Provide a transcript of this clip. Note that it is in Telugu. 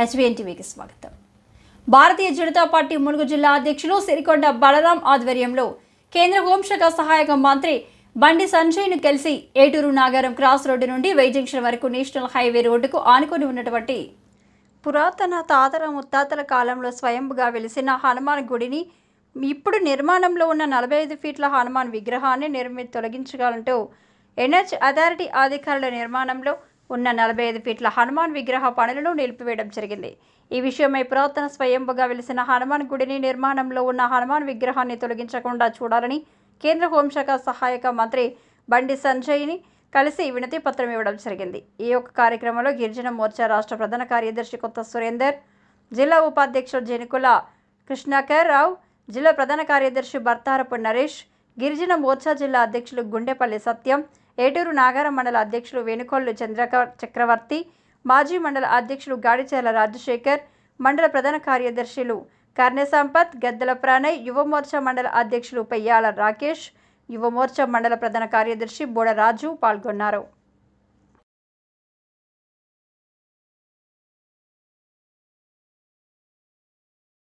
హెచ్బిఎన్ టీవీకి స్వాగతం. భారతీయ జనతా పార్టీ ములుగు జిల్లా అధ్యక్షులు సిరికొండ బలరాం ఆధ్వర్యంలో కేంద్ర హోంశాఖ సహాయక మంత్రి బండి సంజయ్ను కలిసి ఏటూరు నాగారం క్రాస్ రోడ్డు నుండి వై జంక్షన్ వరకు నేషనల్ హైవే రోడ్డుకు ఆనుకొని ఉన్నటువంటి పురాతన తాతల ముత్తాతల కాలంలో స్వయంగా వెలిసిన హనుమాన్ గుడిని ఇప్పుడు నిర్మాణంలో ఉన్న నలభై ఐదు ఫీట్ల హనుమాన్ విగ్రహాన్ని నిర్మి తొలగించగలంటూ ఎన్హెచ్ అథారిటీ అధికారుల నిర్మాణంలో ఉన్న నలభై ఐదు ఫీట్ల హనుమాన్ విగ్రహ పనులను నిలిపివేయడం జరిగింది. ఈ విషయమై పురాతన స్వయంభుగా వెలిసిన హనుమాన్ గుడిని నిర్మాణంలో ఉన్న హనుమాన్ విగ్రహాన్ని తొలగించకుండా చూడాలని కేంద్ర హోంశాఖ సహాయక మంత్రి బండి సంజయ్ని కలిసి వినతి పత్రం ఇవ్వడం జరిగింది. ఈ యొక్క కార్యక్రమంలో గిరిజన మోర్చా రాష్ట్ర ప్రధాన కార్యదర్శి కొత్త సురేందర్ జిల్లా ఉపాధ్యక్షుడు జనికుల కృష్ణాకర్ రావు జిల్లా ప్రధాన కార్యదర్శి భర్తారపు నరేష్ గిరిజన మోర్చా జిల్లా అధ్యక్షులు గుండెపల్లి సత్యం ఏటూరు నాగారం మండల అధ్యక్షులు వేణుకొల్లు చంద్రక చక్రవర్తి మాజీ మండల అధ్యక్షులు గాడిచేల రాజశేఖర్ మండల ప్రధాన కార్యదర్శులు కర్ణె సంపత్ గద్దెల ప్రాణయ్ యువమోర్చా మండల అధ్యక్షులు పెయ్యాల రాకేష్ యువమోర్చా మండల ప్రధాన కార్యదర్శి బోడ రాజు పాల్గొన్నారు.